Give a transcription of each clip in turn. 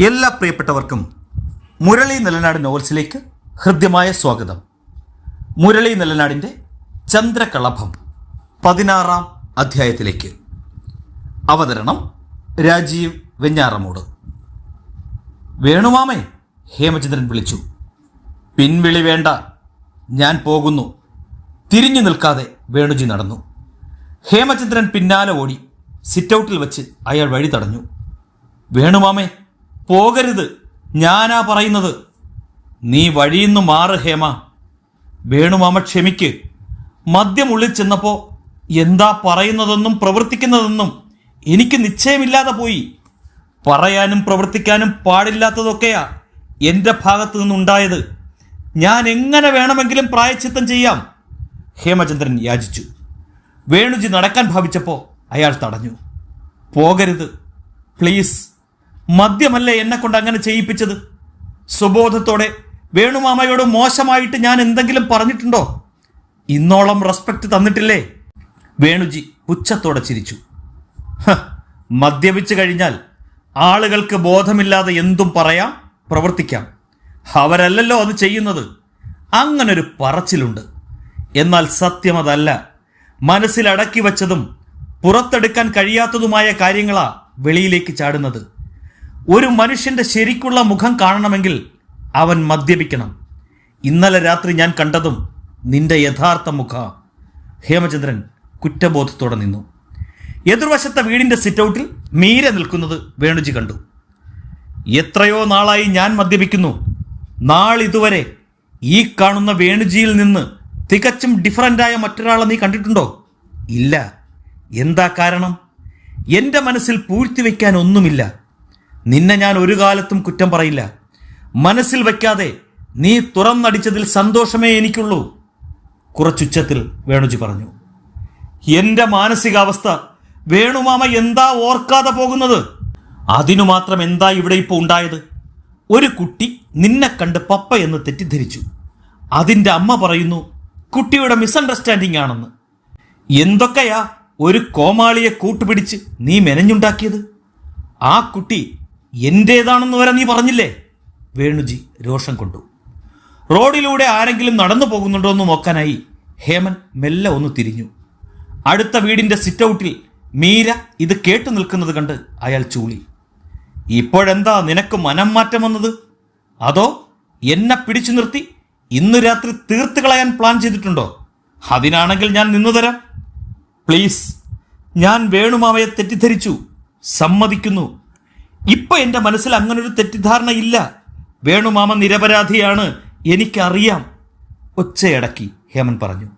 എല്ലാ പ്രിയപ്പെട്ടവർക്കും മുരളി നിലനാട് നോവൽസിലേക്ക് ഹൃദ്യമായ സ്വാഗതം. മുരളി നിലനാടിന്റെ ചന്ദ്രകളഭം പതിനാറാം അധ്യായത്തിലേക്ക്. അവതരണം രാജീവ് വെഞ്ഞാറമൂട്. വേണുമാമേ ഹേമചന്ദ്രൻ വിളിച്ചു. പിൻവിളി വേണ്ട ഞാൻ പോകുന്നു. തിരിഞ്ഞു നിൽക്കാതെ വേണുജി നടന്നു. ഹേമചന്ദ്രൻ പിന്നാലെ ഓടി സിറ്റൗട്ടിൽ വെച്ച് അയാൾ വഴി തടഞ്ഞു. വേണുമാമേ പോകരുത്. ഞാനാ പറയുന്നത്. നീ വഴിയിന്ന് മാറ് ഹേമ. വേണുമാമ ക്ഷമിക്ക്. മദ്യമുള്ളിൽ ചെന്നപ്പോൾ എന്താ പറയുന്നതെന്നും പ്രവർത്തിക്കുന്നതെന്നും എനിക്ക് നിശ്ചയമില്ലാതെ പോയി. പറയാനും പ്രവർത്തിക്കാനും പാടില്ലാത്തതൊക്കെയാ എന്റെ ഭാഗത്തു നിന്നുണ്ടായത്. ഞാൻ എങ്ങനെ വേണമെങ്കിലും പ്രായച്ചിത്തം ചെയ്യാം? ഹേമചന്ദ്രൻ യാചിച്ചു. വേണുജി നടക്കാൻ ഭാവിച്ചപ്പോൾ അയാൾ തടഞ്ഞു. പോകരുത്. പ്ലീസ്. മദ്യമല്ലേ എന്നെ കൊണ്ട് അങ്ങനെ ചെയ്യിപ്പിച്ചത്? സുബോധത്തോടെ വേണുമാമയോട് മോശമായിട്ട് ഞാൻ എന്തെങ്കിലും പറഞ്ഞിട്ടുണ്ടോ? ഇന്നോളം റെസ്പെക്റ്റ് തന്നിട്ടില്ലേ? വേണുജി പുച്ഛത്തോടെ ചിരിച്ചു. "ഹ, മദ്യപിച്ചു കഴിഞ്ഞാൽ ആളുകൾക്ക് ബോധമില്ലാതെ എന്തും പറയാം പ്രവർത്തിക്കാം. അവരല്ലല്ലോ അത് ചെയ്യുന്നത്. അങ്ങനൊരു പറച്ചിലുണ്ട്. എന്നാൽ സത്യം അതല്ല. മനസ്സിലടക്കി വച്ചതും പുറത്തെടുക്കാൻ കഴിയാത്തതുമായ കാര്യങ്ങളാ വെളിയിലേക്ക് ചാടുന്നത്. ഒരു മനുഷ്യന്റെ ശരിക്കുള്ള മുഖം കാണണമെങ്കിൽ അവൻ മദ്യപിക്കണം. ഇന്നലെ രാത്രി ഞാൻ കണ്ടതും നിന്റെ യഥാർത്ഥ മുഖ. ഹേമചന്ദ്രൻ കുറ്റബോധത്തോടെ നിന്നു. എതിർവശത്തെ വീടിന്റെ സിറ്റൗട്ടിൽ മീര നിൽക്കുന്നത് വേണുജി കണ്ടു. എത്രയോ നാളായി ഞാൻ മദ്യപിക്കുന്നു. നാളിതുവരെ ഈ കാണുന്ന വേണുജിയിൽ നിന്ന് തികച്ചും ഡിഫറന്റായ മറ്റൊരാളെ നീ കണ്ടിട്ടുണ്ടോ? ഇല്ല. എന്താ കാരണം? എന്റെ മനസ്സിൽ പൂഴ്ത്തിവെക്കാൻ ഒന്നുമില്ല. നിന്നെ ഞാൻ ഒരു കാലത്തും കുറ്റം പറയില്ല. മനസ്സിൽ വയ്ക്കാതെ നീ തുറന്നടിച്ചതിൽ സന്തോഷമേ എനിക്കുള്ളൂ. കുറച്ചുച്ചത്തിൽ വേണുജി പറഞ്ഞു. എന്റെ മാനസികാവസ്ഥ വേണുമാമ എന്താ ഓർക്കാതെ പോകുന്നത്? അതിനു മാത്രം എന്താ ഇവിടെ ഇപ്പോൾ ഉണ്ടായത്? ഒരു കുട്ടി നിന്നെ കണ്ട് പപ്പ എന്ന് തെറ്റിദ്ധരിച്ചു. അതിന്റെ അമ്മ പറയുന്നു കുട്ടിയുടെ മിസ്അണ്ടർസ്റ്റാൻഡിംഗ് ആണെന്ന്. എന്തൊക്കെയാ ഒരു കോമാളിയെ കൂട്ടുപിടിച്ച് നീ മെനഞ്ഞുണ്ടാക്കിയത്? ആ കുട്ടി എന്റേതാണെന്ന് വരെ നീ പറഞ്ഞില്ലേ? വേണുജി രോഷം കൊണ്ടു. റോഡിലൂടെ ആരെങ്കിലും നടന്നു പോകുന്നുണ്ടോ എന്ന് നോക്കാനായി ഹേമൻ മെല്ലെ ഒന്ന് തിരിഞ്ഞു. അടുത്ത വീടിന്റെ സിറ്റൗട്ടിൽ മീര ഇത് കേട്ടു നിൽക്കുന്നത് കണ്ട് അയാൾ ചൂളി. ഇപ്പോഴെന്താ നിനക്ക് മനം മാറ്റം വന്നത്? അതോ എന്നെ പിടിച്ചു നിർത്തി ഇന്ന് രാത്രി തീർത്ത് കളയാൻ പ്ലാൻ ചെയ്തിട്ടുണ്ടോ? അതിനാണെങ്കിൽ ഞാൻ നിന്നു തരാം. പ്ലീസ് ഞാൻ വേണുമാവയെ തെറ്റിദ്ധരിച്ചു. സമ്മതിക്കുന്നു. ഇപ്പൊ എന്റെ മനസ്സിൽ അങ്ങനൊരു തെറ്റിദ്ധാരണ ഇല്ല. വേണുമാമ നിരപരാധിയാണ്. എനിക്കറിയാം. ഒച്ചയടക്കി ഹേമൻ പറഞ്ഞു.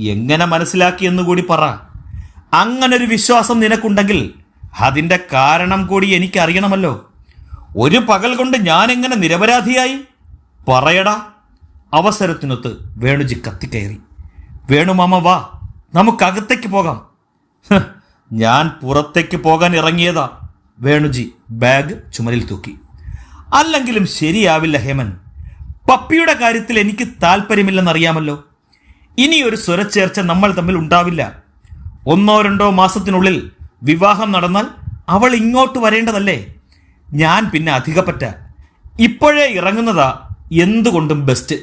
എങ്ങനെ മനസ്സിലാക്കി കൂടി പറ. അങ്ങനൊരു വിശ്വാസം നിനക്കുണ്ടെങ്കിൽ അതിന്റെ കാരണം കൂടി എനിക്കറിയണമല്ലോ. ഒരു പകൽ കൊണ്ട് ഞാൻ എങ്ങനെ നിരപരാധിയായി? പറയടാ. അവസരത്തിനൊത്ത് വേണുജി കത്തിക്കയറി. വേണുമാമ വാ. നമുക്കകത്തേക്ക് പോകാം. ഞാൻ പുറത്തേക്ക് പോകാൻ ഇറങ്ങിയതാ. വേണുജി ബാഗ് ചുമലിൽ തൂക്കി. അല്ലെങ്കിലും ശരിയാവില്ല ഹേമൻ. പപ്പിയുടെ കാര്യത്തിൽ എനിക്ക് താല്പര്യമില്ലെന്നറിയാമല്ലോ ഇനി ഒരു സ്വരച്ചേർച്ച നമ്മൾ തമ്മിൽ ഉണ്ടാവില്ല. ഒന്നോ രണ്ടോ മാസത്തിനുള്ളിൽ വിവാഹം നടന്നാൽ അവൾ ഇങ്ങോട്ട് വരേണ്ടതല്ലേ? ഞാൻ പിന്നെ അധികപ്പറ്റ. ഇപ്പോഴേ ഇറങ്ങുന്നതാ എന്തുകൊണ്ടും ബെസ്റ്റ്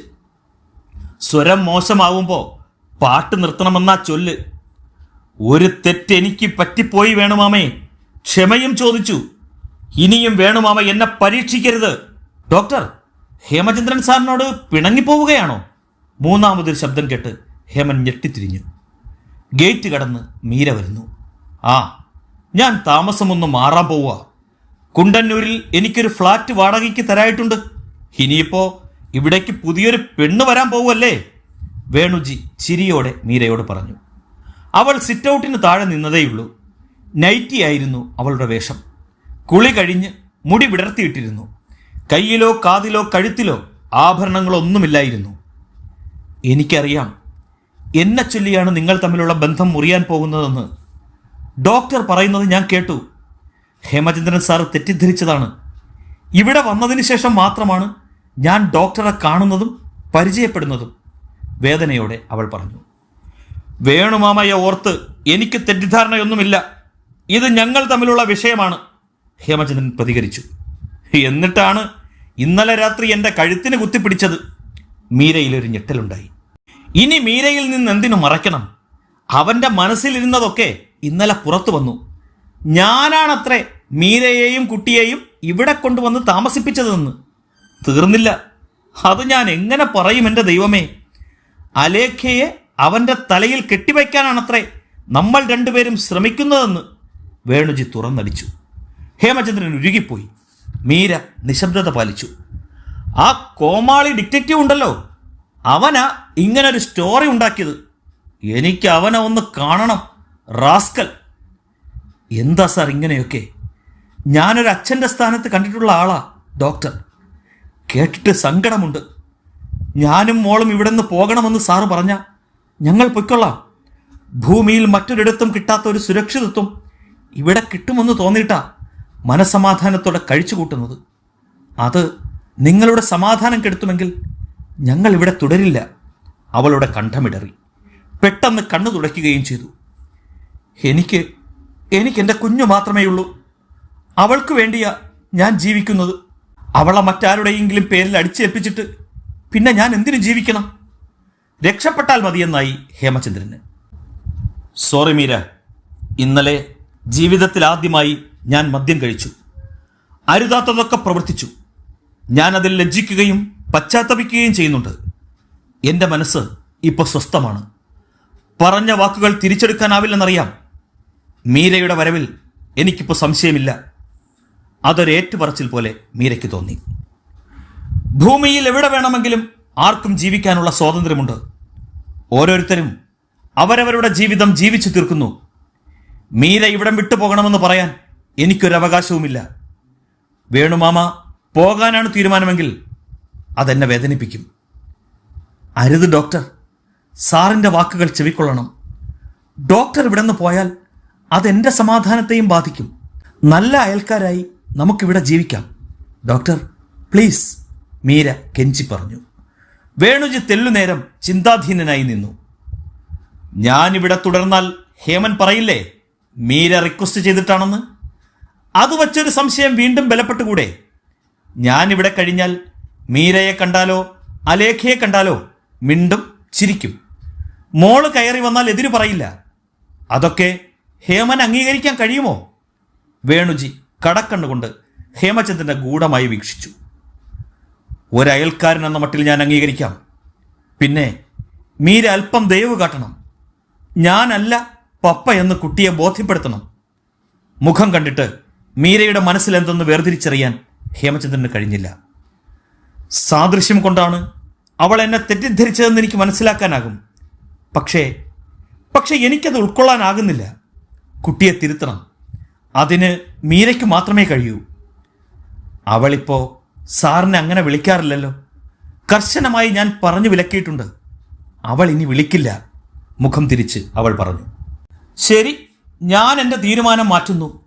സ്വരം മോശമാവുമ്പോൾ പാട്ട് നിർത്തണമെന്നാ ചൊല്ല്. ഒരു തെറ്റ് എനിക്ക് പറ്റിപ്പോയി വേണുമാമേ. ക്ഷമയും ചോദിച്ചു. ഇനിയും വേണുമാമ എന്നെ പരീക്ഷിക്കരുത്. ഡോക്ടർ ഹേമചന്ദ്രൻ സാറിനോട് പിണങ്ങിപ്പോവുകയാണോ? മൂന്നാമതൊരു ശബ്ദം കേട്ട് ഹേമൻ ഞെട്ടിത്തിരിഞ്ഞു. ഗേറ്റ് കടന്ന് മീര വരുന്നു. ആ ഞാൻ താമസമൊന്ന് മാറാൻ പോവുക. കുണ്ടന്നൂരിൽ എനിക്കൊരു ഫ്ലാറ്റ് വാടകയ്ക്ക് തരായിട്ടുണ്ട്. ഇനിയിപ്പോ ഇവിടേക്ക് പുതിയൊരു പെണ്ണ് വരാൻ പോവുമല്ലേ വേണുജി ചിരിയോടെ മീരയോട് പറഞ്ഞു. അവൾ സിറ്റൗട്ടിന് താഴെ നിന്നതേയുള്ളൂ. നൈറ്റി ആയിരുന്നു അവളുടെ വേഷം. കുളി കഴിഞ്ഞ് മുടി വിടർത്തിയിട്ടിരുന്നു. കയ്യിലോ കാതിലോ കഴുത്തിലോ ആഭരണങ്ങളൊന്നുമില്ലായിരുന്നു. എനിക്കറിയാം എന്നെ ചൊല്ലിയാണ് നിങ്ങൾ തമ്മിലുള്ള ബന്ധം മുറിയാൻ പോകുന്നതെന്ന്. ഡോക്ടർ പറയുന്നത് ഞാൻ കേട്ടു. ഹേമചന്ദ്രൻ സാർ തെറ്റിദ്ധരിച്ചതാണ്. ഇവിടെ വന്നതിന് ശേഷം മാത്രമാണ് ഞാൻ ഡോക്ടറെ കാണുന്നതും പരിചയപ്പെടുന്നതും വേദനയോടെ അവൾ പറഞ്ഞു. വേണുമാമയെ ഓർത്ത് എനിക്ക് തെറ്റിദ്ധാരണയൊന്നുമില്ല. ഇത് ഞങ്ങൾ തമ്മിലുള്ള വിഷയമാണ്. ഹേമചന്ദ്രൻ പ്രതികരിച്ചു. എന്നിട്ടാണ് ഇന്നലെ രാത്രി എന്റെ കഴുത്തിന് കുത്തിപ്പിടിച്ചത്. മീരയിലൊരു ഞെട്ടലുണ്ടായി. ഇനി മീരയിൽ നിന്ന് എന്തിനു മറയ്ക്കണം? അവന്റെ മനസ്സിലിരുന്നതൊക്കെ ഇന്നലെ പുറത്തു വന്നു. ഞാനാണത്രേ മീരയെയും കുട്ടിയെയും ഇവിടെ കൊണ്ടുവന്ന് താമസിപ്പിച്ചതെന്ന്. തീർന്നില്ല. അത് ഞാൻ എങ്ങനെ പറയും എന്റെ ദൈവമേ? അലേഖയെ അവന്റെ തലയിൽ കെട്ടിവയ്ക്കാനാണത്രേ നമ്മൾ രണ്ടുപേരും ശ്രമിക്കുന്നതെന്ന്. വേണുജി തുറന്നടിച്ചു. ഹേമചന്ദ്രൻ ഉരുകിപ്പോയി. മീര നിശബ്ദത പാലിച്ചു. ആ കോമാളി ഡിറ്റക്റ്റീവ് ഉണ്ടല്ലോ. അവനാ ഇങ്ങനൊരു സ്റ്റോറി ഉണ്ടാക്കിയത്. എനിക്ക് അവനെ ഒന്ന് കാണണം റാസ്കൽ. എന്താ സാർ ഇങ്ങനെയൊക്കെ? ഞാനൊരു അച്ഛന്റെ സ്ഥാനത്ത് കണ്ടിട്ടുള്ള ആളാ ഡോക്ടർ. കേട്ടിട്ട് സങ്കടമുണ്ട്. ഞാനും മോളും ഇവിടെ നിന്ന് പോകണമെന്ന് സാറ് പറഞ്ഞ ഞങ്ങൾ പൊയ്ക്കൊള്ളാം. ഭൂമിയിൽ മറ്റൊരിടത്തും കിട്ടാത്ത ഒരു സുരക്ഷിതത്വം ഇവിടെ കിട്ടുമെന്ന് തോന്നിയിട്ടാ മനസമാധാനത്തോടെ കഴിച്ചു കൂട്ടുന്നത്. അത് നിങ്ങളുടെ സമാധാനം കെടുത്തുമെങ്കിൽ ഞങ്ങൾ ഇവിടെ തുടരില്ല. അവളുടെ കണ്ഠമിടറി. പെട്ടെന്ന് കണ്ണു തുടയ്ക്കുകയും ചെയ്തു. എനിക്ക് എനിക്ക് എന്റെ കുഞ്ഞു മാത്രമേ ഉള്ളൂ. അവൾക്ക് വേണ്ടിയാ ഞാൻ ജീവിക്കുന്നത്. അവളെ മറ്റാരുടെയെങ്കിലും പേരിൽ അടിച്ചേൽപ്പിച്ചിട്ട് പിന്നെ ഞാൻ എന്തിനു ജീവിക്കണം? രക്ഷപ്പെട്ടാൽ മതിയെന്നായി ഹേമചന്ദ്രന്. സോറി മീര. ഇന്നലെ ജീവിതത്തിൽ ആദ്യമായി ഞാൻ മദ്യം കഴിച്ചു. അരുതാത്തതൊക്കെ പ്രവർത്തിച്ചു. ഞാൻ അതിൽ ലജ്ജിക്കുകയും പശ്ചാത്തപിക്കുകയും ചെയ്യുന്നുണ്ട്. എന്റെ മനസ്സ് ഇപ്പോൾ സ്വസ്ഥമാണ്. പറഞ്ഞ വാക്കുകൾ തിരിച്ചെടുക്കാനാവില്ലെന്നറിയാം. മീരയുടെ വരവിൽ എനിക്കിപ്പോൾ സംശയമില്ല. അതൊരേറ്റുപറച്ചിൽ പോലെ മീരയ്ക്ക് തോന്നി. ഭൂമിയിൽ എവിടെ വേണമെങ്കിലും ആർക്കും ജീവിക്കാനുള്ള സ്വാതന്ത്ര്യമുണ്ട്. ഓരോരുത്തരും അവരവരുടെ ജീവിതം ജീവിച്ചു തീർക്കുന്നു. മീര ഇവിടം വിട്ടുപോകണമെന്ന് പറയാൻ എനിക്കൊരു അവകാശവുമില്ല. വേണുമാമ പോകാനാണ് തീരുമാനമെങ്കിൽ അതെന്നെ വേദനിപ്പിക്കും. അരുത് ഡോക്ടർ സാറിന്റെ വാക്കുകൾ ചെവിക്കൊള്ളണം. ഡോക്ടർ ഇവിടെ നിന്ന് പോയാൽ അതെന്റെ സമാധാനത്തെയും ബാധിക്കും. നല്ല അയൽക്കാരായി നമുക്കിവിടെ ജീവിക്കാം. ഡോക്ടർ പ്ലീസ് മീര കെഞ്ചി പറഞ്ഞു. വേണുജി തെല്ലുനേരം ചിന്താധീനനായി നിന്നു. ഞാനിവിടെ തുടർന്നാൽ ഹേമൻ പറയില്ലേ? മീര റിക്വസ്റ്റ് ചെയ്തിട്ടാണെന്ന്? അത് വച്ചൊരു സംശയം വീണ്ടും ബലപ്പെട്ടുകൂടെ? ഞാനിവിടെ കഴിഞ്ഞാൽ മീരയെ കണ്ടാലോ അലേഖയെ കണ്ടാലോ മിണ്ടും ചിരിക്കും. മോൾ കയറി വന്നാൽ എതിര് പറയില്ല. അതൊക്കെ ഹേമൻ അംഗീകരിക്കാൻ കഴിയുമോ? വേണുജി കടക്കണ്ണുകൊണ്ട് ഹേമചന്ദ്രനെ ഗൂഢമായി വീക്ഷിച്ചു. ഒരയൽക്കാരൻ എന്ന മട്ടിൽ ഞാൻ അംഗീകരിക്കാം. പിന്നെ മീര അല്പം ദയവ് കാട്ടണം. ഞാനല്ല പപ്പ എന്ന് കുട്ടിയെ ബോധ്യപ്പെടുത്തണം. മുഖം കണ്ടിട്ട് മീരയുടെ മനസ്സിൽ എന്തെന്ന് വേർതിരിച്ചറിയാൻ ഹേമചന്ദ്രന് കഴിഞ്ഞില്ല. സാദൃശ്യം കൊണ്ടാണ് അവൾ എന്നെ തെറ്റിദ്ധരിച്ചതെന്ന് എനിക്ക് മനസ്സിലാക്കാനാകും. പക്ഷേ പക്ഷേ എനിക്കത് ഉൾക്കൊള്ളാനാകുന്നില്ല. കുട്ടിയെ തിരുത്തണം. അതിന് മീരയ്ക്ക് മാത്രമേ കഴിയൂ. അവളിപ്പോൾ സാറിനെ അങ്ങനെ വിളിക്കാറില്ലല്ലോ. കർശനമായി ഞാൻ പറഞ്ഞു വിലക്കിയിട്ടുണ്ട്. അവൾ ഇനി വിളിക്കില്ല. മുഖം തിരിച്ച് അവൾ പറഞ്ഞു. ശരി ഞാൻ എന്റെ തീരുമാനം മാറ്റുന്നു.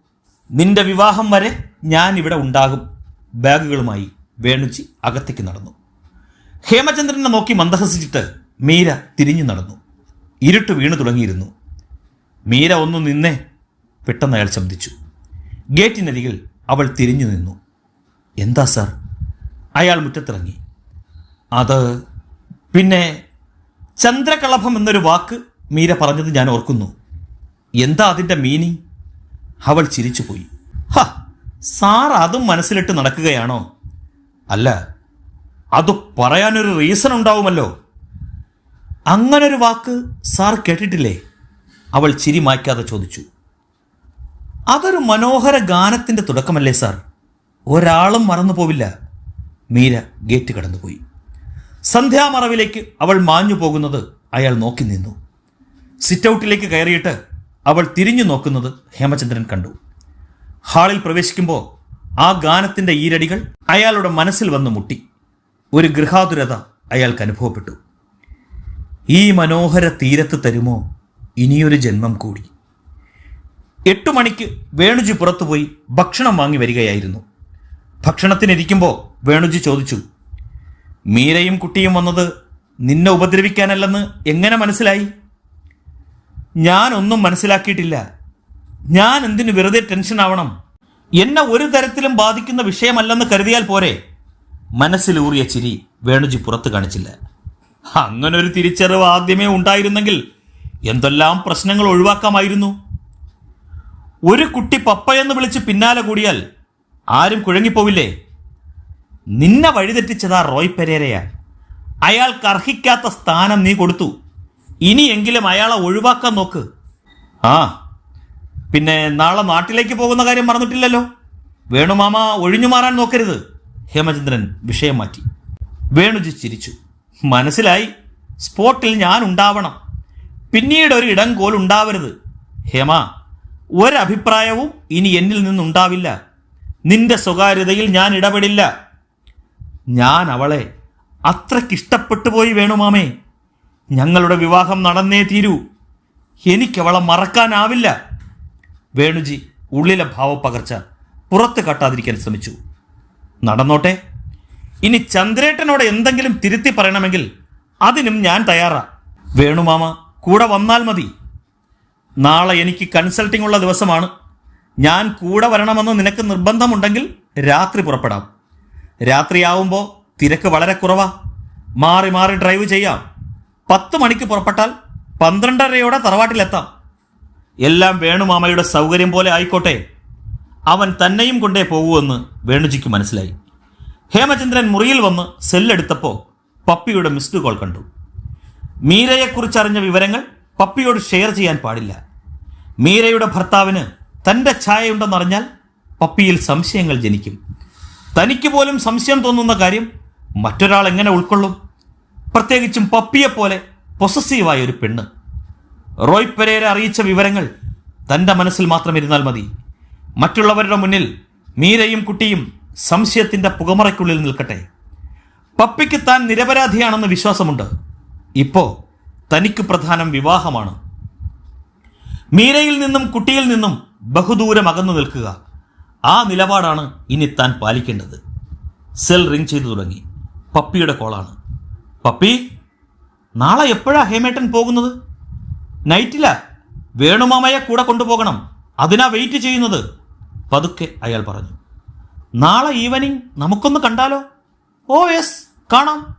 നിന്റെ വിവാഹം വരെ ഞാൻ ഇവിടെ ഉണ്ടാകും. ബാഗുകളുമായി വേണുജി അകത്തേക്ക് നടന്നു. ഹേമചന്ദ്രനെ നോക്കി മന്ദഹസിച്ചിട്ട് മീര തിരിഞ്ഞു നടന്നു. ഇരുട്ട് വീണു തുടങ്ങിയിരുന്നു. മീര ഒന്ന് നിന്നേ പെട്ടെന്ന് അയാൾ ശബ്ദിച്ചു. ഗേറ്റിനരികിൽ അവൾ തിരിഞ്ഞു നിന്നു. എന്താ സാർ? അയാൾ മുറ്റത്തിറങ്ങി. അത് പിന്നെ ചന്ദ്രകളഭം എന്നൊരു വാക്ക് മീര പറഞ്ഞത് ഞാൻ ഓർക്കുന്നു. എന്താ അതിന്റെ മീനിങ് അവൾ ചിരിച്ചുപോയി. ഹ സാർ അതും മനസ്സിലിട്ട് നടക്കുകയാണോ? അല്ല അത് പറയാനൊരു റീസൺ ഉണ്ടാവുമല്ലോ. അങ്ങനൊരു വാക്ക് സാർ കേട്ടിട്ടില്ലേ? അവൾ ചിരി മായ്ക്കാതെ ചോദിച്ചു. അതൊരു മനോഹര ഗാനത്തിന്റെ തുടക്കമല്ലേ സാർ? ഒരാളും മറന്നു പോവില്ല. മീര ഗേറ്റ് കടന്നുപോയി. സന്ധ്യാമറവിലേക്ക് അവൾ മാഞ്ഞു പോകുന്നത് അയാൾ നോക്കി നിന്നു. സിറ്റൗട്ടിലേക്ക് കയറിയിട്ട് അവൾ തിരിഞ്ഞു നോക്കുന്നത് ഹേമചന്ദ്രൻ കണ്ടു. ഹാളിൽ പ്രവേശിക്കുമ്പോൾ ആ ഗാനത്തിന്റെ ഈരടികൾ അയാളുടെ മനസ്സിൽ വന്നു മുട്ടി. ഒരു ഗൃഹാതുരത അയാൾക്ക് അനുഭവപ്പെട്ടു. ഈ മനോഹര തീരത്ത് തരുമോ? ഇനിയൊരു ജന്മം കൂടി. എട്ടു മണിക്ക് വേണുജി പുറത്തുപോയി ഭക്ഷണം വാങ്ങി വരികയായിരുന്നു. ഭക്ഷണത്തിനിരിക്കുമ്പോൾ വേണുജി ചോദിച്ചു മീരയും കുട്ടിയും വന്നത് നിന്നെ ഉപദ്രവിക്കാനല്ലെന്ന് എങ്ങനെ മനസ്സിലായി? ഞാനൊന്നും മനസ്സിലാക്കിയിട്ടില്ല. ഞാൻ എന്തിനു വെറുതെ ടെൻഷൻ ആവണം? എന്നെ ഒരു തരത്തിലും ബാധിക്കുന്ന വിഷയമല്ലെന്ന് കരുതിയാൽ പോരെ? മനസ്സിലൂറിയ ചിരി വേണുജി പുറത്തു കാണിച്ചില്ല. അങ്ങനൊരു തിരിച്ചറിവ് ആദ്യമേ ഉണ്ടായിരുന്നെങ്കിൽ എന്തെല്ലാം പ്രശ്നങ്ങൾ ഒഴിവാക്കാമായിരുന്നു? ഒരു കുട്ടി പപ്പയെന്ന് വിളിച്ച് പിന്നാലെ കൂടിയാൽ ആരും കുഴങ്ങിപ്പോവില്ലേ? നിന്നെ വഴിതെറ്റിച്ചതാ റോയ് പെരേരയാ. അയാൾക്ക് അർഹിക്കാത്ത സ്ഥാനം നീ കൊടുത്തു. ഇനിയെങ്കിലും അയാളെ ഒഴിവാക്കാൻ നോക്ക്. ആ പിന്നെ നാളെ നാട്ടിലേക്ക് പോകുന്ന കാര്യം മറന്നിട്ടില്ലല്ലോ? വേണുമാമ ഒഴിഞ്ഞു മാറാൻ നോക്കരുത്. ഹേമചന്ദ്രൻ വിഷയം മാറ്റി. വേണുജി ചിരിച്ചു. മനസ്സിലായി. സ്പോട്ടിൽ ഞാൻ ഉണ്ടാവണം. പിന്നീട് ഒരു ഇടം കോൽ ഉണ്ടാവരുത്. ഹേമ ഒരഭിപ്രായവും ഇനി എന്നിൽ നിന്നുണ്ടാവില്ല. നിന്റെ സ്വകാര്യതയിൽ ഞാൻ ഇടപെടില്ല. ഞാൻ അവളെ അത്രയ്ക്കിഷ്ടപ്പെട്ടു പോയി വേണുമാമേ ഞങ്ങളുടെ വിവാഹം നടന്നേ തീരൂ. എനിക്കവളെ മറക്കാനാവില്ല. വേണുജി ഉള്ളിലെ ഭാവപ്പകർച്ച പുറത്ത് കാട്ടാതിരിക്കാൻ ശ്രമിച്ചു. നടന്നോട്ടെ. ഇനി ചന്ദ്രേട്ടനോട് എന്തെങ്കിലും തിരുത്തി പറയണമെങ്കിൽ അതിനും ഞാൻ തയ്യാറാ. വേണുമാമ കൂടെ വന്നാൽ മതി. നാളെ എനിക്ക് കൺസൾട്ടിംഗ് ഉള്ള ദിവസമാണ്. ഞാൻ കൂടെ വരണമെന്ന് നിനക്ക് നിർബന്ധമുണ്ടെങ്കിൽ രാത്രി പുറപ്പെടാം. രാത്രിയാവുമ്പോൾ തിരക്ക് വളരെ കുറവാ. മാറി മാറി ഡ്രൈവ് ചെയ്യാം. പത്ത് മണിക്ക് പുറപ്പെട്ടാൽ പന്ത്രണ്ടരയോടെ തറവാട്ടിലെത്താം. എല്ലാം വേണുമാമയുടെ സൗകര്യം പോലെ ആയിക്കോട്ടെ. അവൻ തന്നെയും കൊണ്ടേ പോകുമെന്ന് വേണുജിക്ക് മനസ്സിലായി. ഹേമചന്ദ്രൻ മുറിയിൽ വന്ന് സെല്ലെടുത്തപ്പോൾ പപ്പിയുടെ മിസ്ഡ് കോൾ കണ്ടു. മീരയെക്കുറിച്ചറിഞ്ഞ വിവരങ്ങൾ പപ്പിയോട് ഷെയർ ചെയ്യാൻ പാടില്ല. മീരയുടെ ഭർത്താവിന് തന്റെ ഛായയുണ്ടെന്നറിഞ്ഞാൽ പപ്പിയിൽ സംശയങ്ങൾ ജനിക്കും. തനിക്ക് പോലും സംശയം തോന്നുന്ന കാര്യം മറ്റൊരാൾ എങ്ങനെ ഉൾക്കൊള്ളും? പ്രത്യേകിച്ചും പപ്പിയെ പോലെ പൊസസീവായ ഒരു പെണ്ണ്. റോയ് പെരേര അറിയിച്ച വിവരങ്ങൾ തന്റെ മനസ്സിൽ മാത്രം ഇരുന്നാൽ മതി. മറ്റുള്ളവരുടെ മുന്നിൽ മീരയും കുട്ടിയും സംശയത്തിന്റെ പുകമറയ്ക്കുള്ളിൽ നിൽക്കട്ടെ. പപ്പിക്ക് താൻ നിരപരാധിയാണെന്ന് വിശ്വാസമുണ്ട്. ഇപ്പോൾ തനിക്ക് പ്രധാനം വിവാഹമാണ്. മീരയിൽ നിന്നും കുട്ടിയിൽ നിന്നും ബഹുദൂരം അകന്നു നിൽക്കുക. ആ നിലപാടാണ് ഇനി താൻ പാലിക്കേണ്ടത്. സെൽ റിംഗ് ചെയ്തു തുടങ്ങി. പപ്പിയുടെ കോളാണ്. പപ്പി നാളെ എപ്പോഴാ ഹേമേട്ടൻ പോകുന്നത്? നൈറ്റില. വേണുമാമയെ കൂടെ കൊണ്ടുപോകണം. അതിനാ വെയിറ്റ് ചെയ്യുന്നത്. പതുക്കെ അയാൾ പറഞ്ഞു. നാളെ ഈവനിങ് നമുക്കൊന്ന് കണ്ടാലോ? ഓ യെസ് കാണാം.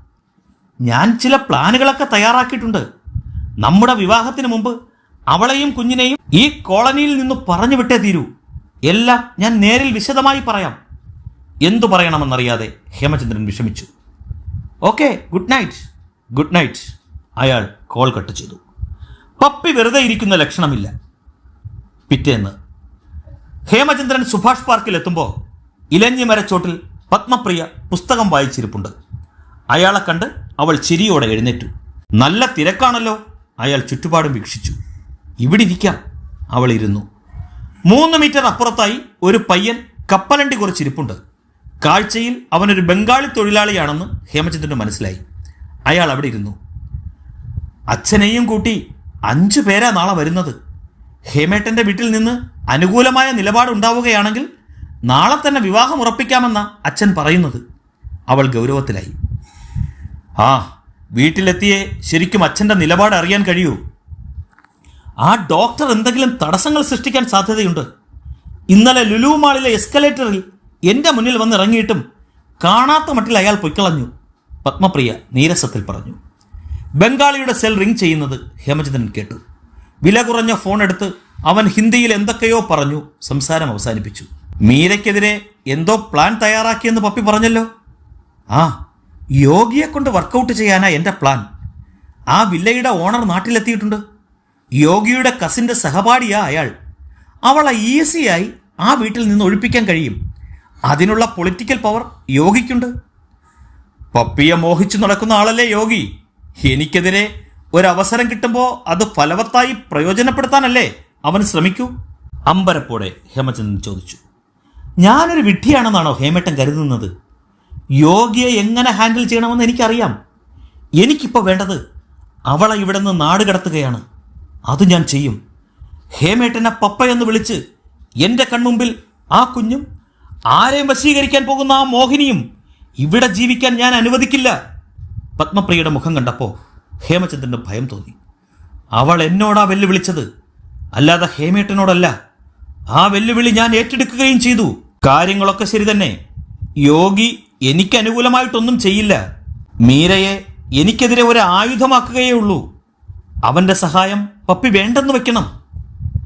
ഞാൻ ചില പ്ലാനുകളൊക്കെ തയ്യാറാക്കിയിട്ടുണ്ട്. നമ്മുടെ വിവാഹത്തിന് മുമ്പ് അവളെയും കുഞ്ഞിനെയും ഈ കോളനിയിൽ നിന്ന് പറഞ്ഞു വിട്ടേ തീരൂ. എല്ലാം ഞാൻ നേരിൽ വിശദമായി പറയാം. എന്തു പറയണമെന്നറിയാതെ ഹേമചന്ദ്രൻ വിഷമിച്ചു. Okay good night good night അയാൾ കോൾ കട്ട് ചെയ്തു. പപ്പി വെറുതെ ഇരിക്കുന്ന ലക്ഷണമില്ല. പിറ്റേന്ന്. ഹേമചന്ദ്രൻ സുഭാഷ് പാർക്കിൽ എത്തുമ്പോൾ ഇലഞ്ഞി മരച്ചോട്ടിൽ പത്മപ്രിയ പുസ്തകം വായിച്ചിരിപ്പുണ്ട്. അയാളെ കണ്ട് അവൾ ചിരിയോടെ എഴുന്നേറ്റു. നല്ല തിരക്കാണല്ലോ അയാൾ ചുറ്റുപാടും വീക്ഷിച്ചു. ഇവിടെ ഇരിക്കാം. അവൾ ഇരുന്നു. മൂന്ന് മീറ്റർ അപ്പുറത്തായി ഒരു പയ്യൻ കപ്പലണ്ടി കുറച്ചിരിപ്പുണ്ട്. കാഴ്ചയിൽ അവനൊരു ബംഗാളി തൊഴിലാളിയാണെന്ന് ഹേമചന്ദ്രന് മനസ്സിലായി. അയാൾ അവിടെ ഇരുന്നു. അച്ഛനെയും കൂട്ടി അഞ്ചു പേരാ നാളെ വരുന്നത്. ഹേമേട്ടന്റെ വീട്ടിൽ നിന്ന് അനുകൂലമായ നിലപാടുണ്ടാവുകയാണെങ്കിൽ നാളെ തന്നെ വിവാഹം ഉറപ്പിക്കാമെന്ന അച്ഛൻ പറയുന്നത്. അവൾ ഗൗരവത്തിലായി. ആ വീട്ടിലെത്തിയേ ശരിക്കും അച്ഛന്റെ നിലപാട് അറിയാൻ കഴിയൂ. ആ ഡോക്ടർ എന്തെങ്കിലും തടസ്സങ്ങൾ സൃഷ്ടിക്കാൻ സാധ്യതയുണ്ട്. ഇന്നലെ ലുലു മാളിലെ എസ്കലേറ്ററിൽ എന്റെ മുന്നിൽ വന്ന് ഇറങ്ങിയിട്ടും കാണാത്ത മട്ടിൽ അയാൾ പൊയ്ക്കളഞ്ഞു. പത്മപ്രിയ നീരസത്തിൽ പറഞ്ഞു. ബംഗാളിയുടെ സെൽ റിംഗ് ചെയ്യുന്നത് ഹേമചന്ദ്രൻ കേട്ടു. വില കുറഞ്ഞ ഫോൺ എടുത്ത് അവൻ ഹിന്ദിയിൽ എന്തൊക്കെയോ പറഞ്ഞു സംസാരം അവസാനിപ്പിച്ചു. മീരയ്ക്കെതിരെ എന്തോ പ്ലാൻ തയ്യാറാക്കിയെന്ന് പപ്പി പറഞ്ഞല്ലോ. ആ യോഗിയെ കൊണ്ട് വർക്കൗട്ട് ചെയ്യാനാ എന്റെ പ്ലാൻ ആ വില്ലയുടെ ഓണർ നാട്ടിലെത്തിയിട്ടുണ്ട്. യോഗിയുടെ കസിന്റെ സഹപാഠിയാ അയാൾ. അവളെ ഈസിയായി ആ വീട്ടിൽ നിന്ന് ഒഴിപ്പിക്കാൻ കഴിയും. അതിനുള്ള പൊളിറ്റിക്കൽ പവർ യോഗിക്കുണ്ട്. പപ്പിയെ മോഹിച്ചു നടക്കുന്ന ആളല്ലേ യോഗി? എനിക്കെതിരെ ഒരവസരം കിട്ടുമ്പോൾ അത് ഫലവത്തായി പ്രയോജനപ്പെടുത്താനല്ലേ അവൻ ശ്രമിക്കൂ? അമ്പരപ്പോടെ ഹേമചന്ദ്രൻ ചോദിച്ചു. ഞാനൊരു വിഡ്ഢിയാണെന്നാണോ ഹേമേട്ടൻ കരുതുന്നത്? യോഗിയെ എങ്ങനെ ഹാൻഡിൽ ചെയ്യണമെന്ന് എനിക്കറിയാം. എനിക്കിപ്പോൾ വേണ്ടത് അവളെ ഇവിടെ നിന്ന് നാട് കടത്തുകയാണ്. അത് ഞാൻ ചെയ്യും. ഹേമേട്ടനെ പപ്പയെന്ന് വിളിച്ച് എന്റെ കൺമുമ്പിൽ ആ കുഞ്ഞും ആരെയും വശീകരിക്കാൻ പോകുന്ന ആ മോഹിനിയും ഇവിടെ ജീവിക്കാൻ ഞാൻ അനുവദിക്കില്ല. പത്മപ്രിയയുടെ മുഖം കണ്ടപ്പോൾ ഹേമചന്ദ്രന് ഭയം തോന്നി. അവൾ എന്നോടാ വെല്ലുവിളിച്ചത്? അല്ലാതെ ഹേമേട്ടനോടല്ല. ആ വെല്ലുവിളി ഞാൻ ഏറ്റെടുക്കുകയും ചെയ്തു. കാര്യങ്ങളൊക്കെ ശരി തന്നെ. യോഗി എനിക്ക് അനുകൂലമായിട്ടൊന്നും ചെയ്യില്ല. മീരയെ എനിക്കെതിരെ ഒരു ആയുധമാക്കുകയേ ഉള്ളൂ. അവന്റെ സഹായം പപ്പി വേണ്ടെന്ന് വെക്കണം.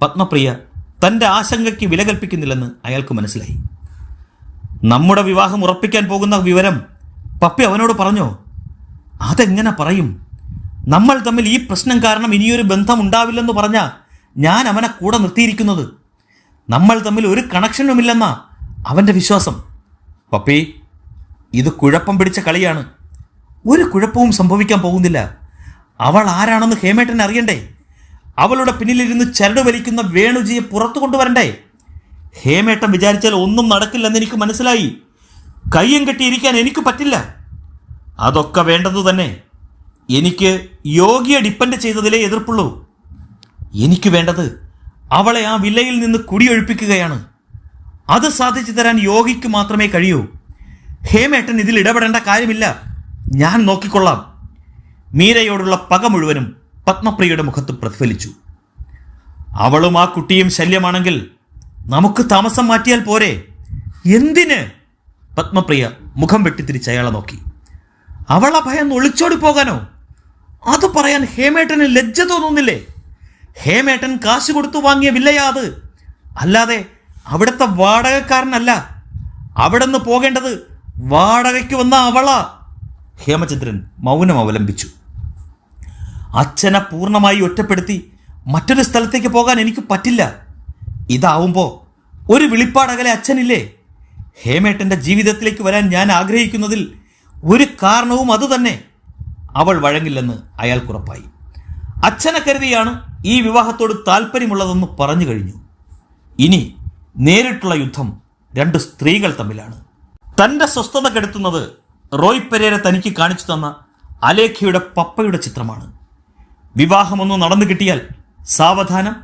പത്മപ്രിയ തന്റെ ആശങ്കയ്ക്ക് വില കൽപ്പിക്കുന്നില്ലെന്ന് അയാൾക്ക് മനസ്സിലായി. നമ്മുടെ വിവാഹം ഉറപ്പിക്കാൻ പോകുന്ന വിവരം പപ്പി അവനോട് പറഞ്ഞോ? അതെങ്ങനെ പറയും? നമ്മൾ തമ്മിൽ ഈ പ്രശ്നം കാരണം ഇനിയൊരു ബന്ധം ഉണ്ടാവില്ലെന്ന് പറഞ്ഞ ഞാൻ അവനെ കൂടെ നിർത്തിയിരിക്കുന്നത്. നമ്മൾ തമ്മിൽ ഒരു കണക്ഷനുമില്ലെന്നാ അവന്റെ വിശ്വാസം. പപ്പി ഇത് കുഴപ്പം പിടിച്ച കളിയാണ്. ഒരു കുഴപ്പവും സംഭവിക്കാൻ പോകുന്നില്ല. അവൾ ആരാണെന്ന് ഹേമേട്ടൻ അറിയണ്ടേ? അവളുടെ പിന്നിലിരുന്ന് ചരട് വലിക്കുന്ന വേണുജിയെ പുറത്തു കൊണ്ടുവരണ്ടേ? ഹേമേട്ടൻ വിചാരിച്ചാൽ ഒന്നും നടക്കില്ലെന്ന് എനിക്ക് മനസ്സിലായി. കയ്യും കെട്ടിയിരിക്കാൻ എനിക്ക് പറ്റില്ല. അതൊക്കെ വേണ്ടത് തന്നെ. എനിക്ക് യോഗിയെ ഡിപ്പെൻഡ് ചെയ്തതിലേ എതിർപ്പുള്ളൂ. എനിക്ക് വേണ്ടത് അവളെ ആ വിലയിൽ നിന്ന് കുടിയൊഴിപ്പിക്കുകയാണ്. അത് സാധിച്ചു തരാൻ യോഗിക്ക് മാത്രമേ കഴിയൂ. ഹേമേട്ടൻ ഇതിൽ ഇടപെടേണ്ട കാര്യമില്ല. ഞാൻ നോക്കിക്കൊള്ളാം. മീരയോടുള്ള പക മുഴുവനും പത്മപ്രിയയുടെ മുഖത്ത് പ്രതിഫലിച്ചു. അവളും ആ കുട്ടിയും ശല്യമാണെങ്കിൽ നമുക്ക് താമസം മാറ്റിയാൽ പോരെ. എന്തിന്? പത്മപ്രിയ മുഖം വെട്ടിത്തിരിച്ച് അയാളെ നോക്കി. അവളെ ഭയം ഒളിച്ചോടി പോകാനോ? അത് പറയാൻ ഹേമേട്ടന് ലജ്ജ തോന്നുന്നില്ലേ? ഹേമേട്ടൻ കാശ് കൊടുത്തു വാങ്ങിയ വില്ലയാ അത്. അല്ലാതെ അവിടുത്തെ വാടകക്കാരനല്ല. അവിടെ നിന്ന് പോകേണ്ടത് വാടകയ്ക്ക് വന്ന അവള. ഹേമചന്ദ്രൻ മൗനം അവലംബിച്ചു. അച്ഛനെ പൂർണമായി ഒറ്റപ്പെടുത്തി മറ്റൊരു സ്ഥലത്തേക്ക് പോകാൻ എനിക്ക് പറ്റില്ല. ഇതാവുമ്പോൾ ഒരു വിളിപ്പാടകലെ അച്ഛനില്ലേ? ഹേമേട്ടന്റെ ജീവിതത്തിലേക്ക് വരാൻ ഞാൻ ആഗ്രഹിക്കുന്നതിൽ ഒരു കാരണവും അതുതന്നെ അവൾ വഴങ്ങില്ലെന്ന് അയാൾക്കുറപ്പായി അച്ഛനെ കരുതിയാണ് ഈ വിവാഹത്തോട് താല്പര്യമുള്ളതെന്ന് പറഞ്ഞു കഴിഞ്ഞു. ഇനി നേരിട്ടുള്ള യുദ്ധം രണ്ട് സ്ത്രീകൾ തമ്മിലാണ്. തന്റെ സ്വസ്ഥത കെടുത്തുന്നത് റോയ് പെരേര തനിക്ക് കാണിച്ചു തന്ന അലേഖയുടെ പപ്പയുടെ ചിത്രമാണ്. വിവാഹമൊന്നും നടന്നു കിട്ടിയാൽ സാവധാനം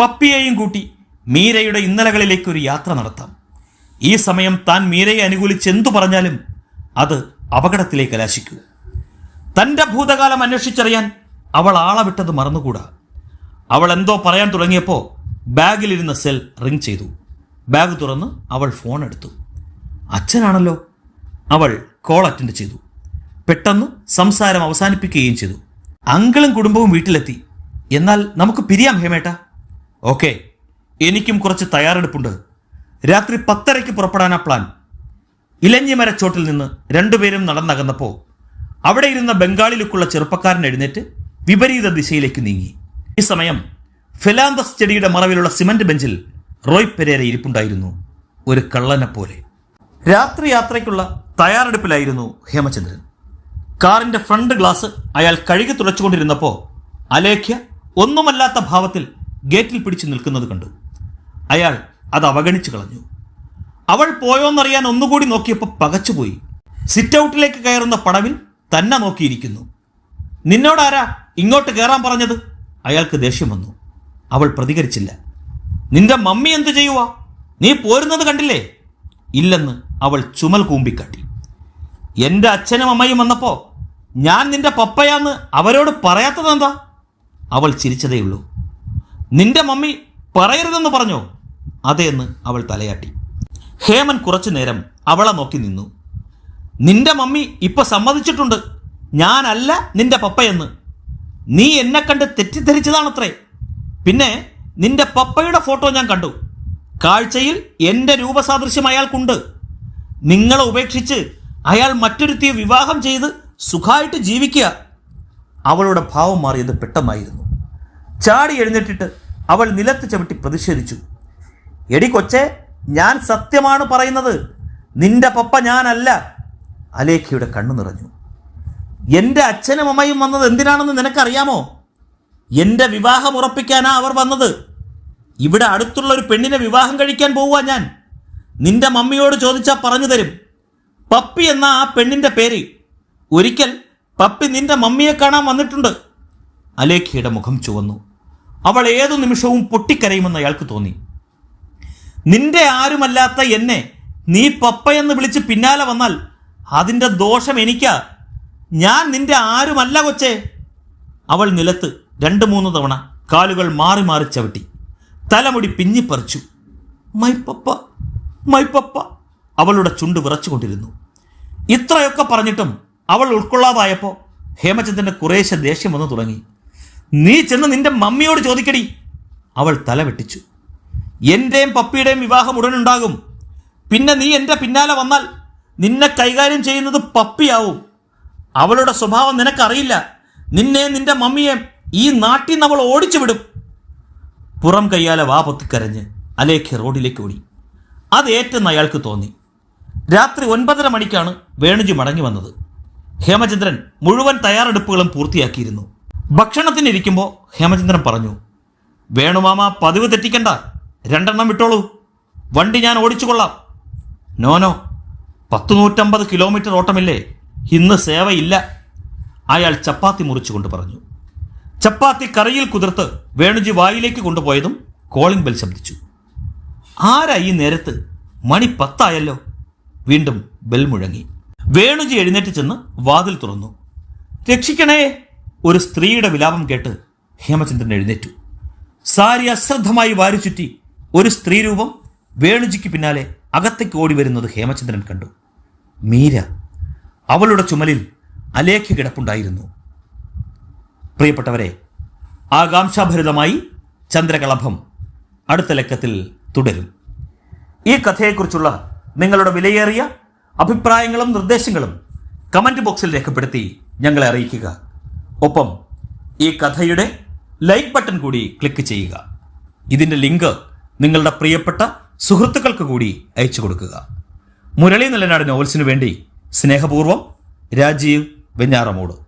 പപ്പിയെയും കൂട്ടി മീരയുടെ ഇന്നലകളിലേക്ക് ഒരു യാത്ര നടത്താം. ഈ സമയം താൻ മീരയെ അനുകൂലിച്ച് എന്തു പറഞ്ഞാലും അത് അപകടത്തിലേക്ക് കലാശിക്കൂ. തന്റെ ഭൂതകാലം അന്വേഷിച്ചറിയാൻ അവൾ ആളെ വിട്ടത് മറന്നുകൂടാ. അവൾ എന്തോ പറയാൻ തുടങ്ങിയപ്പോൾ ബാഗിലിരുന്ന സെൽ റിങ് ചെയ്തു. ബാഗ് തുറന്ന് അവൾ ഫോൺ എടുത്തു. അച്ഛനാണല്ലോ. അവൾ കോൾ അറ്റൻഡ് ചെയ്തു. പെട്ടെന്ന് സംസാരം അവസാനിപ്പിക്കുകയും ചെയ്തു. അങ്കിളും കുടുംബവും വീട്ടിലെത്തി. എന്നാൽ നമുക്ക് പിരിയാം ഹേമേട്ട. ഓക്കെ. എനിക്കും കുറച്ച് തയ്യാറെടുപ്പുണ്ട്. രാത്രി പത്തരയ്ക്ക് പുറപ്പെടാനാ പ്ലാൻ ഇലഞ്ഞിമരച്ചോട്ടിൽ നിന്ന് രണ്ടുപേരും നടന്നകന്നപ്പോൾ അവിടെ ഇരുന്ന ബംഗാളി ലുക്കുള്ള ചെറുപ്പക്കാരൻ എഴുന്നേറ്റ് വിപരീത ദിശയിലേക്ക് നീങ്ങി. ഈ സമയം ഫെലാന്തസ് ചെടിയുടെ മറവിലുള്ള സിമന്റ് ബെഞ്ചിൽ റോയ് പെരേര ഇരിപ്പുണ്ടായിരുന്നു. ഒരു കള്ളനെ പോലെ. രാത്രി യാത്രയ്ക്കുള്ള തയ്യാറെടുപ്പിലായിരുന്നു ഹേമചന്ദ്രൻ. കാറിന്റെ ഫ്രണ്ട് ഗ്ലാസ് അയാൾ കഴുകി തുടച്ചുകൊണ്ടിരുന്നപ്പോൾ അലേഖ്യ ഒന്നുമല്ലാത്ത ഭാവത്തിൽ ഗേറ്റിൽ പിടിച്ചു നിൽക്കുന്നത് കണ്ടു. അയാൾ അത് അവഗണിച്ചു കളഞ്ഞു. അവൾ പോയോന്നറിയാൻ ഒന്നുകൂടി നോക്കിയപ്പോൾ പകച്ചുപോയി. സിറ്റ് ഔട്ടിലേക്ക് കയറുന്ന പടവിൽ തന്നെ നോക്കിയിരിക്കുന്നു. നിന്നോടാരാ ഇങ്ങോട്ട് കയറാൻ പറഞ്ഞത്? അയാൾക്ക് ദേഷ്യം വന്നു. അവൾ പ്രതികരിച്ചില്ല. നിന്റെ മമ്മി എന്തു ചെയ്യുവാ? നീ പോരുന്നത് കണ്ടില്ലേ? ഇല്ലെന്ന് അവൾ ചുമൽ കൂമ്പിക്കാട്ടി. എന്റെ അച്ഛനും അമ്മയും വന്നപ്പോൾ ഞാൻ നിന്റെ പപ്പയാന്ന് അവരോട് പറയാത്തതെന്താ? അവൾ ചിരിച്ചതേയുള്ളൂ. നിന്റെ മമ്മി പറയരുതെന്ന് പറഞ്ഞോ? അതേന്ന് അവൾ തലയാട്ടി. ഹേമൻ കുറച്ചു നേരം അവളെ നോക്കി നിന്നു. നിന്റെ മമ്മി ഇപ്പൊ സമ്മതിച്ചിട്ടുണ്ട്. ഞാനല്ല നിന്റെ പപ്പയെന്ന്. നീ എന്നെ കണ്ട് തെറ്റിദ്ധരിച്ചതാണത്രേ. പിന്നെ നിന്റെ പപ്പയുടെ ഫോട്ടോ ഞാൻ കണ്ടു. കാഴ്ചയിൽ എന്റെ രൂപസാദൃശ്യം അയാൾക്കുണ്ട്. നിങ്ങളെ ഉപേക്ഷിച്ച് അയാൾ മറ്റൊരുത്തിയെ വിവാഹം ചെയ്ത് സുഖമായിട്ട് ജീവിക്കുക. അവളുടെ ഭാവം മാറിയത് പെട്ടെന്നായിരുന്നു. ചാടി എഴുന്നേറ്റിട്ട് അവൾ നിലത്ത് ചവിട്ടി പ്രതിഷേധിച്ചു. എടി കൊച്ചെ ഞാൻ സത്യമാണ് പറയുന്നത്. നിന്റെ പപ്പ ഞാനല്ല. അലേഖയുടെ കണ്ണു നിറഞ്ഞു. എന്റെ അച്ഛനും അമ്മയും വന്നത് എന്തിനാണെന്ന് നിനക്കറിയാമോ? എന്റെ വിവാഹം ഉറപ്പിക്കാനാ അവർ വന്നത്. ഇവിടെ അടുത്തുള്ള ഒരു പെണ്ണിനെ വിവാഹം കഴിക്കാൻ പോവുക ഞാൻ. നിന്റെ മമ്മിയോട് ചോദിച്ചാൽ പറഞ്ഞു തരും. പപ്പി എന്ന ആ പെണ്ണിന്റെ പേര്. ഒരിക്കൽ പപ്പി നിന്റെ മമ്മിയെ കാണാൻ വന്നിട്ടുണ്ട്. അലേഖയുടെ മുഖം ചുവന്നു. അവൾ ഏതു നിമിഷവും പൊട്ടിക്കരയുമെന്ന് അയാൾക്ക് തോന്നി. നിന്റെ ആരുമല്ലാത്ത എന്നെ നീ പപ്പയെന്ന് വിളിച്ച് പിന്നാലെ വന്നാൽ അതിന്റെ ദോഷം എനിക്കാ. ഞാൻ നിന്റെ ആരുമല്ല കൊച്ചേ. അവൾ നിലത്ത് രണ്ട് മൂന്ന് തവണ കാലുകൾ മാറി മാറി ചവിട്ടി. തലമുടി പിഞ്ഞിപ്പറിച്ചു മൈ പപ്പ മൈ പപ്പ അവളുടെ ചുണ്ട് വിറച്ചുകൊണ്ടിരുന്നു. ഇത്രയൊക്കെ പറഞ്ഞിട്ടും അവൾ ഉൾക്കൊള്ളാതായപ്പോൾ ഹേമചന്ദ്രന് കുറേശ്ശെ ദേഷ്യം വന്നു തുടങ്ങി. നീ ചെന്ന് നിന്റെ മമ്മിയോട് ചോദിക്കടി അവൾ തല വെട്ടിച്ചു. എന്റെയും പപ്പിയുടെയും വിവാഹം ഉടനുണ്ടാകും. പിന്നെ നീ എന്റെ പിന്നാലെ വന്നാൽ നിന്നെ കൈകാര്യം ചെയ്യുന്നത് പപ്പിയാവും. അവളുടെ സ്വഭാവം നിനക്കറിയില്ല. നിന്നെ നിന്റെ മമ്മിയെ ഈ നാട്ടിൽ നിന്ന് അവൾ ഓടിച്ചു വിടും. പുറം കയ്യാലെ വാ പൊത്തിക്കരഞ്ഞ് അലേക്ക് റോഡിലേക്ക് ഓടി. അത് ഏറ്റെന്ന് അയാൾക്ക് തോന്നി. രാത്രി ഒൻപതര മണിക്കാണ് വേണുജി മടങ്ങി വന്നത്. ഹേമചന്ദ്രൻ മുഴുവൻ തയ്യാറെടുപ്പുകളും പൂർത്തിയാക്കിയിരുന്നു. ഭക്ഷണത്തിനിരിക്കുമ്പോൾ ഹേമചന്ദ്രൻ പറഞ്ഞു വേണുമാമ പതിവ് തെറ്റിക്കണ്ട. രണ്ടെണ്ണം വിട്ടോളൂ. വണ്ടി ഞാൻ ഓടിച്ചു കൊള്ളാം. നോനോ പത്ത് നൂറ്റമ്പത് കിലോമീറ്റർ ഓട്ടമില്ലേ? ഇന്ന് സേവയില്ല. അയാൾ ചപ്പാത്തി മുറിച്ചുകൊണ്ട് പറഞ്ഞു. ചപ്പാത്തി കറിയിൽ കുതിർത്ത് വേണുജി വായിലേക്ക് കൊണ്ടുപോയതും കോളിംഗ് ബെൽ ശബ്ദിച്ചു. ആരാ ഈ നേരത്ത്? മണി പത്തായല്ലോ. വീണ്ടും ബെൽ മുഴങ്ങി. വേണുജി എഴുന്നേറ്റ് ചെന്ന് വാതിൽ തുറന്നു. രക്ഷിക്കണേ. ഒരു സ്ത്രീയുടെ വിലാപം കേട്ട് ഹേമചന്ദ്രൻ എഴുന്നേറ്റു. സാരി അശ്രദ്ധമായി വാരിച്ചുറ്റി ഒരു സ്ത്രീരൂപം വേണുജിക്ക് പിന്നാലെ അകത്തേക്ക് ഓടി വരുന്നത് ഹേമചന്ദ്രൻ കണ്ടു. മീര അവളുടെ ചുമലിൽ അലേഖ്യ കിടപ്പുണ്ടായിരുന്നു. പ്രിയപ്പെട്ടവരെ ആകാംക്ഷാഭരിതമായി ചന്ദ്രകളഭം അടുത്ത ലക്കത്തിൽ തുടരും. ഈ കഥയെക്കുറിച്ചുള്ള നിങ്ങളുടെ വിലയേറിയ അഭിപ്രായങ്ങളും നിർദ്ദേശങ്ങളും കമന്റ് ബോക്സിൽ രേഖപ്പെടുത്തി ഞങ്ങളെ അറിയിക്കുക. ഒപ്പം ഈ കഥയുടെ ലൈക്ക് ബട്ടൺ കൂടി ക്ലിക്ക് ചെയ്യുക. ഇതിന്റെ ലിങ്ക് നിങ്ങളുടെ പ്രിയപ്പെട്ട സുഹൃത്തുക്കൾക്ക് കൂടി അയച്ചു കൊടുക്കുക. മുരളി നിലനാട് നോവൽസിനു വേണ്ടി സ്നേഹപൂർവം രാജീവ് വെഞ്ഞാറമൂട്.